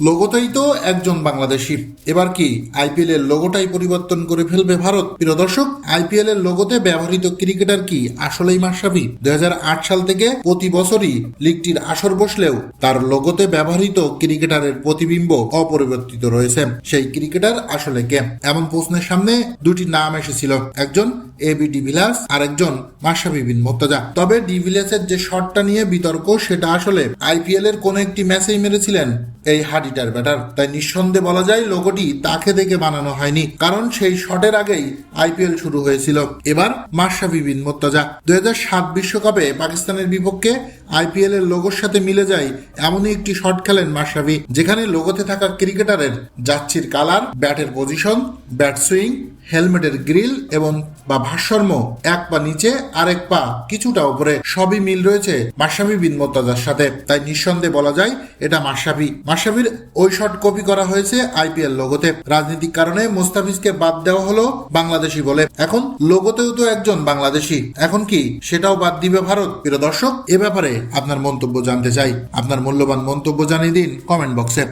লোগোতেই তো একজন বাংলাদেশি। এবার কি আইপিএল এর লোগোটাই পরিবর্তন করে ফেলবে ভারত? প্রিয় দর্শক আইপিএল এর লোগোতে ব্যবহৃত ক্রিকেটার কি আসলেই মাশরাফি? দুই সাল থেকে প্রতি বছরই লিগটির আসর বসলেও তার লোগোতে ব্যবহৃত ক্রিকেটারের প্রতিবিম্ব অপরিবর্তিত রয়েছে। সেই ক্রিকেটার আসলে কে? এমন প্রশ্নের সামনে দুটি নাম এসেছিল। একজন এবি ডিভিলার্স আর একজন মাশরাফি বিন মোর্তজা। তবে ডিভিলিয়ার্সের যে শটটা নিয়ে বিতর্ক, সেটা আসলে আইপিএল এর কোন একটি ম্যাচেই মেরেছিলেন এই হাডিটার ব্যাটার। তাই নিঃসন্দেহে বলা যায়, লোগোটি তাকে দেখে বানানো হয়নি, কারণ সেই শটের আগেই আইপিএল শুরু হয়েছিল। এবার মাশরাফি বিন মোর্তজা। দুই বিশ্বকাপে পাকিস্তানের বিপক্ষে আইপিএল এর লোগোর সাথে মিলে যায় এমনই একটি শট খেলেন মাশরাফি, যেখানে লোগোতে থাকা ক্রিকেটারের যাচ্ছির কালার, ব্যাটের পজিশন, ব্যাট সুইং, হেলমেটের গ্রিল এবং বা ভাষ্যর্ম এক পা নিচে, আরেক পা কিছুটা উপরে, সবই মিল রয়েছে মাশরাফি বিন মোর্তাজার সাথে। তাই নিঃসন্দেহে বলা যায়, এটা মাশরাফি। মাশরাফির ওই শট কপি করা হয়েছে আইপিএল লোগোতে। রাজনৈতিক কারণে মোস্তাফিজকে বাদ দেওয়া হলো বাংলাদেশি বলে। এখন লোগোতেও তো একজন বাংলাদেশি। এখন কি সেটাও বাদ দিবে ভারত? প্রিয় দর্শক, এ ব্যাপারে আপনার মন্তব্য জানতে চাই। আপনার মূল্যবান মন্তব্য জানিয়ে দিন কমেন্ট বক্সে।